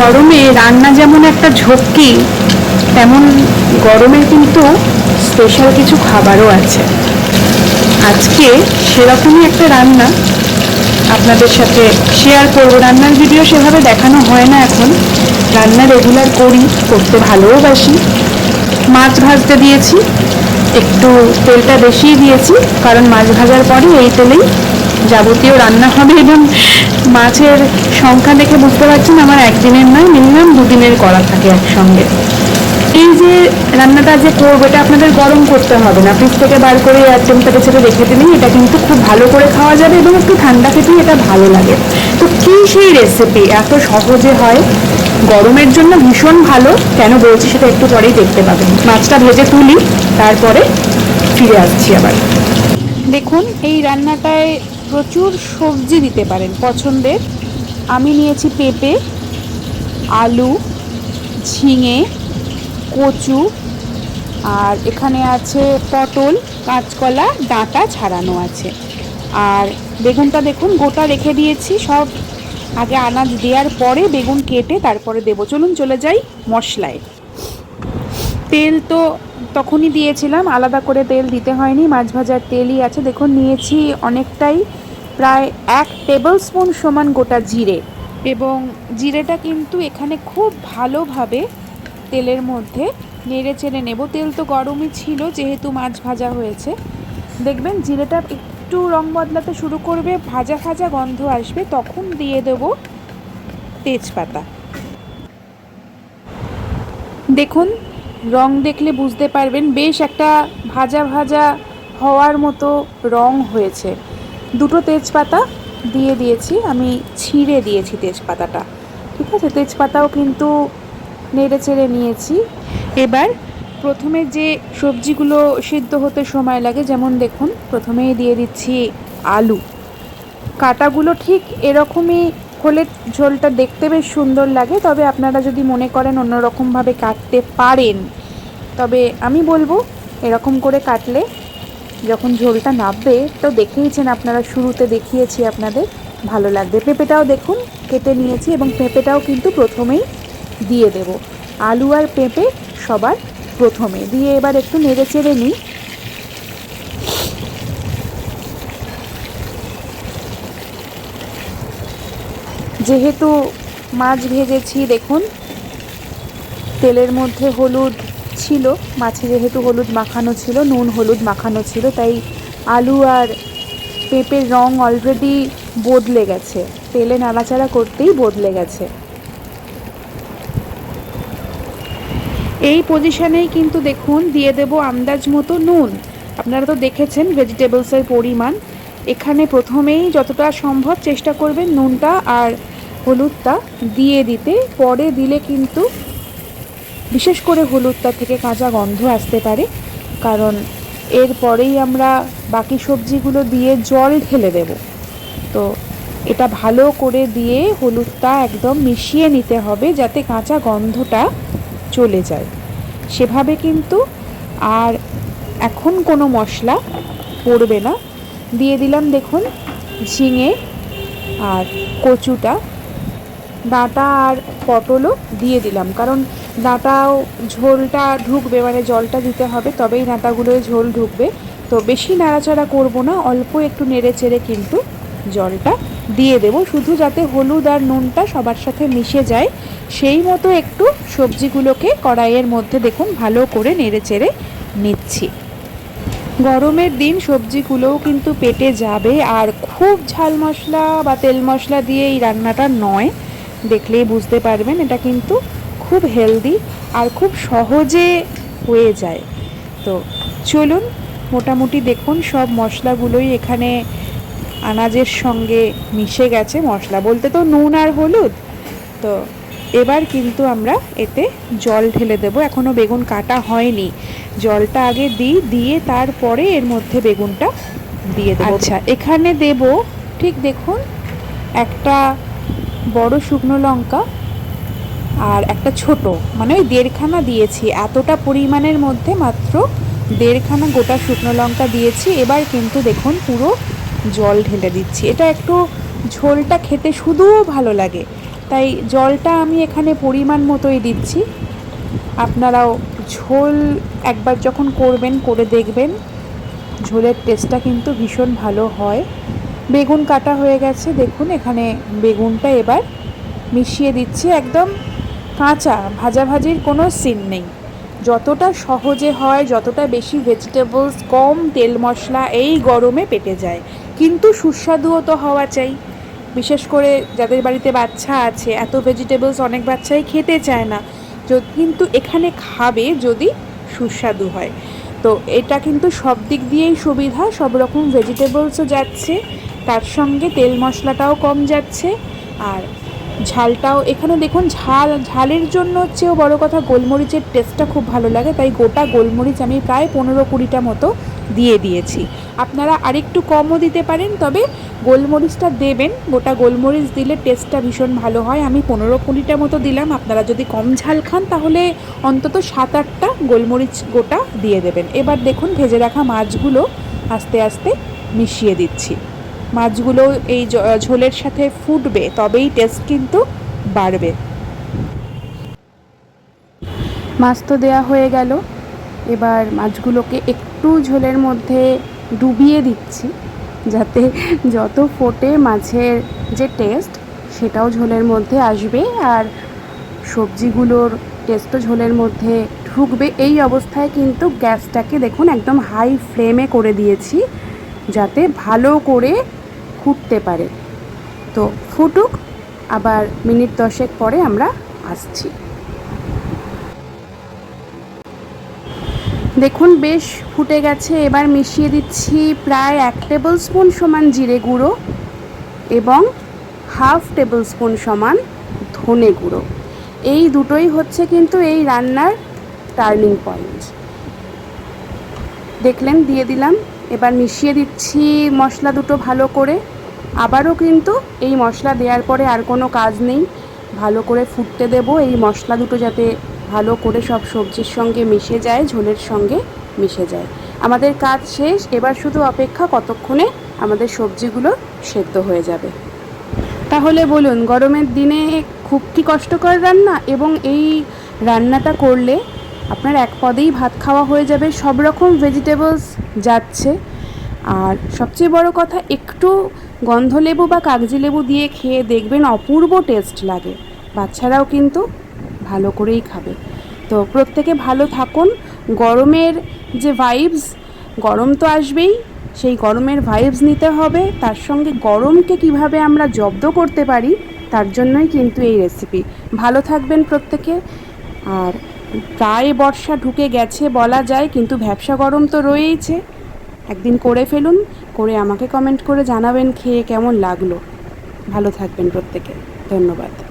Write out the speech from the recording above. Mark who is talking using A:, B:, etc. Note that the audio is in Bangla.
A: গরমে রান্না যেমন একটা ঝক্কি, তেমন গরমে কিন্তু স্পেশাল কিছু খাবারও আছে। আজকে সেরকমই একটা রান্না আপনাদের সাথে শেয়ার করব। রান্নার ভিডিও সেভাবে দেখানো হয় না এখন। রান্না রেগুলার করি, করতে ভালোবাসি মাছ ভাজতে দিয়েছি, একটু তেলটা বেশিই দিয়েছি, কারণ মাছ ভাজার পরে এই তেলেই যাবতীয় রান্না হবে এবং মাছের সংখ্যা দেখে বুঝতে পারছেন আমার একদিনের নয়, মিনিমাম দুদিনের করা থাকে একসঙ্গে। এই যে রান্নাটা যে করব, এটা আপনাদের গরম করতে হবে না। ফ্রিজ থেকে বার করে এয়ার টেম্পারেচারে রেখে দিলেই এটা কিন্তু খুব ভালো করে খাওয়া যাবে এবং একটু ঠান্ডা খেতেই এটা ভালো লাগে। তো কী সেই রেসিপি এত সহজে হয়? গরমের জন্য ভীষণ ভালো। কেন বলছি সেটা একটু পরেই দেখতে পাবেন। মাছটা ভেজে তুলি, তারপরে ফিরে আসছি আবার। দেখুন, এই রান্নাটায় প্রচুর সবজি দিতে পারেন পছন্দের। আমি নিয়েছি পেঁপে, আলু, ঝিঙে, কচু, আর এখানে আছে পটল, কাঁচকলা, ডাঁটা ছাড়ানো আছে। আর বেগুনটা দেখুন, গোটা রেখে দিয়েছি সব। আগে আনাজ দেওয়ার পরে বেগুন কেটে তারপরে দেবো। চলুন চলে যাই মশলায়। তেল তো তখনই দিয়েছিলাম, আলাদা করে তেল দিতে হয়নি, মাছ ভাজার তেলই আছে। দেখুন, নিয়েছি অনেকটাই প্রায় এক টেবিল স্পুন সমান গোটা জিরে। এবং জিরেটা কিন্তু এখানে খুব ভালোভাবে তেলের মধ্যে নেড়ে চেড়ে নেব। তেল তো গরমই ছিল, যেহেতু মাছ ভাজা হয়েছে। দেখবেন, জিরেটা একটু রং বদলাতে শুরু করবে, ভাজা ভাজা গন্ধ আসবে, তখন দিয়ে দেব তেজপাতা। দেখুন রং দেখলে বুঝতে পারবেন, বেশ একটা ভাজা ভাজা হওয়ার মতো রং হয়েছে। দুটো তেজপাতা দিয়ে দিয়েছি, আমি ছিঁড়ে দিয়েছি তেজপাতাটা। ঠিক আছে? তেজপাতাও কিন্তু নেড়ে চেড়ে নিয়েছি। এবার প্রথমে যে সবজিগুলো সিদ্ধ হতে সময় লাগে, যেমন দেখুন, প্রথমেই দিয়ে দিচ্ছি আলু। কাটাগুলো ঠিক এরকমই হলে ঝোলটা দেখতে বেশ সুন্দর লাগে, তবে আপনারা যদি মনে করেন অন্যরকমভাবে কাটতে পারেন, তবে আমি বলব এরকম করে কাটলে যখন ঝোলটা নাববে, তো দেখেইছেন আপনারা, শুরুতে দেখিয়েছি আপনাদের, ভালো লাগবে। পেঁপেটাও দেখুন, কেটে নিয়েছি এবং পেঁপেটাও কিন্তু প্রথমেই দিয়ে দেব। আলু আর পেঁপে সবার প্রথমে। দিয়ে এবার একটু নেড়ে চেড়ে নিই। যেহেতু মাছ ভেজেছি, দেখুন, তেলের মধ্যে হলুদ ছিল, মাছে যেহেতু হলুদ মাখানো ছিল, নুন হলুদ মাখানো ছিল, তাই আলু আর পেঁপের রং অলরেডি বদলে গেছে। তেলে নাড়াচাড়া করতেই বদলে গেছে। এই পজিশনেই কিন্তু দেখুন, দিয়ে দেব আন্দাজ মতো নুন। আপনারা তো দেখেছেন ভেজিটেবলসের পরিমাণ। এখানে প্রথমেই যতটা সম্ভব চেষ্টা করবেন নুনটা আর হলুদটা দিয়ে দিতে, পরে দিলে কিন্তু বিশেষ করে হলুদটা থেকে কাঁচা গন্ধ আসতে পারে। কারণ এরপরেই আমরা বাকি সবজিগুলো দিয়ে জল ঢেলে দেব। তো এটা ভালো করে দিয়ে হলুদটা একদম মিশিয়ে নিতে হবে যাতে কাঁচা গন্ধটা চলে যায়। সেভাবে কিন্তু আর এখন কোনো মশলা পড়বে না। দিয়ে দিলাম দেখুন ঝিঙে আর কচুটা। ডাঁটা আর পটলও দিয়ে দিলাম। কারণ ডাঁটাও ঝোলটা ঢুকবে মানে জলটা দিতে হবে, তবেই ডাঁটাগুলোয় ঝোল ঢুকবে। তো বেশি নাড়াচাড়া করব না, অল্প একটু নেড়ে চেড়ে কিন্তু জলটা দিয়ে দেব। শুধু যাতে হলুদ আর নুনটা সবার সাথে মিশে যায়, সেই মতো একটু সবজিগুলোকে কড়াইয়ের মধ্যে দেখুন, ভালো করে নেড়ে চেড়ে নিচ্ছি। গরমের দিন সবজিগুলোও কিন্তু পেটে যাবে, আর খুব ঝাল মশলা বা তেল মশলা দিয়ে এই রান্নাটা নয়। দেখলেই বুঝতে পারবেন, এটা কিন্তু খুব হেলদি আর খুব সহজে হয়ে যায়। তো চলুন, মোটামুটি দেখুন সব মশলাগুলোই এখানে আনাজের সঙ্গে মিশে গেছে, মশলা বলতে তো নুন আর হলুদ। তো এবার কিন্তু আমরা এতে জল ঢেলে দেবো এখনও বেগুন কাটা হয়নি। জলটা আগে দিই, দিয়ে তারপরে এর মধ্যে বেগুনটা দিয়ে দেবো। আচ্ছা এখানে দেব, ঠিক দেখুন, একটা বড় শুকনো লঙ্কা আর একটা ছোট। মানে ওই দেড়খানা দিয়েছি। এতটা পরিমাণের মধ্যে মাত্র দেড়খানা গোটা শুকনো লঙ্কা দিয়েছি। এবার কিন্তু দেখুন পুরো জল ঢেলে দিচ্ছি। এটা একটু ঝোলটা খেতে শুধুও ভালো লাগে। তাই জলটা আমি এখানে পরিমাণ মতোই দিচ্ছি। আপনারাও ঝোল একবার যখন করবেন, করে দেখবেন। ঝোলের টেস্টটা কিন্তু ভীষণ ভালো হয়। বেগুন কাটা হয়ে গেছে। দেখুন, এখানে বেগুনটা এবার মিশিয়ে দিচ্ছি। একদম কাঁচা, ভাজাভাজির কোনো সিন নেই। যতটা সহজে হয়, যতটা বেশি ভেজিটেবলস কম তেল মশলা, এই গরমে পেটে যায়। কিন্তু সুস্বাদুও তো হওয়া চাই। বিশেষ করে যাদের বাড়িতে বাচ্চা আছে, এত ভেজিটেবলস অনেক বাচ্চাই খেতে চায় না। কিন্তু এখানে খাবে যদি সুস্বাদু হয়। তো এটা কিন্তু সব দিক দিয়েই সুবিধা, সব রকম ভেজিটেবলসও যাচ্ছে। তার সঙ্গে তেল মশলাটাও কম যাচ্ছে আর ঝালটাও, এখানে দেখুন ঝাল, ঝালের জন্য হচ্ছেও বড় কথা গোলমরিচের টেস্টটা খুব ভালো লাগে, তাই গোটা গোলমরিচ আমি প্রায় পনেরো কুড়িটা মতো দিয়ে দিয়েছি। আপনারা আরেকটু কমও দিতে পারেন, তবে গোলমরিচটা দেবেন, গোটা গোলমরিচ দিলে টেস্টটা ভীষণ ভালো হয়। আমি পনেরো কুড়িটা মতো দিলাম, আপনারা যদি কম ঝাল খান তাহলে অন্তত সাত আটটা গোলমরিচ গোটা দিয়ে দেবেন। এবার দেখুন ভেজে রাখা মাছগুলো আস্তে আস্তে মিশিয়ে দিচ্ছি। মাছগুলো এই ঝোলের সাথে ফুটবে, তবেই টেস্ট কিন্তু বাড়বে। মাছ তো দেওয়া হয়ে গেল। এবার মাছগুলোকে একটু ঝোলের মধ্যে ডুবিয়ে দিচ্ছি, যাতে যত ফোটে মাছের যে টেস্ট সেটাও ঝোলের মধ্যে আসবে আর সবজিগুলোর টেস্টও ঝোলের মধ্যে ঢুকবে। এই অবস্থায় কিন্তু গ্যাসটাকে দেখুন, একদম হাই ফ্লেমে করে দিয়েছি, যাতে ভালো করে ফুটতে পারে। তো ফুটুক, আবার মিনিট দশেক পরে আমরা আসছি। দেখুন, বেশ ফুটে গেছে। এবার মিশিয়ে দিচ্ছি প্রায় এক টেবিল স্পুন সমান জিরে গুঁড়ো এবং হাফ টেবিল স্পুন সমান ধনে গুঁড়ো। এই দুটোই হচ্ছে কিন্তু এই রান্নার টার্নিং পয়েন্ট। দেখলেন, দিয়ে দিলাম। এবার মিশিয়ে দিচ্ছি মশলা দুটো ভালো করে। আবারও কিন্তু এই মশলা দেওয়ার পরে আর কোনো কাজ নেই। ভালো করে ফুটতে দেব এই মশলা দুটো যাতে ভালো করে সব সবজির সঙ্গে মিশে যায়, ঝোলের সঙ্গে মিশে যায়। আমাদের কাজ শেষ, এবার শুধু অপেক্ষা কতক্ষণে আমাদের সবজিগুলো সেদ্ধ হয়ে যাবে। তাহলে বলুন, গরমের দিনে খুব কি কষ্টকর রান্না? এবং এই রান্নাটা করলে আপনার এক পদেই ভাত খাওয়া হয়ে যাবে, সব রকম ভেজিটেবলস যাচ্ছে। আর সবচেয়ে বড় কথা, একটু গন্ধলেবু বা কাগজি লেবু দিয়ে খেয়ে দেখবেন অপূর্ব টেস্ট লাগে। বাচ্চারাও কিন্তু ভালো করেই খাবে। তো প্রত্যেকে ভালো থাকুন। গরমের যে ভাইবস গরম তো আসবেই, সেই গরমের ভাইবস নিতে হবে। তার সঙ্গে গরমকে কীভাবে আমরা জব্দ করতে পারি, তার জন্যই কিন্তু এই রেসিপি ভালো থাকবেন প্রত্যেকে। আর প্রায় বর্ষা ঢুকে গেছে বলা যায়, কিন্তু ভ্যাবসা গরম তো রয়েইছে। একদিন করে ফেলুন, করে আমাকে কমেন্ট করে জানাবেন খেয়ে কেমন লাগল। ভালো থাকবেন প্রত্যেকে। ধন্যবাদ।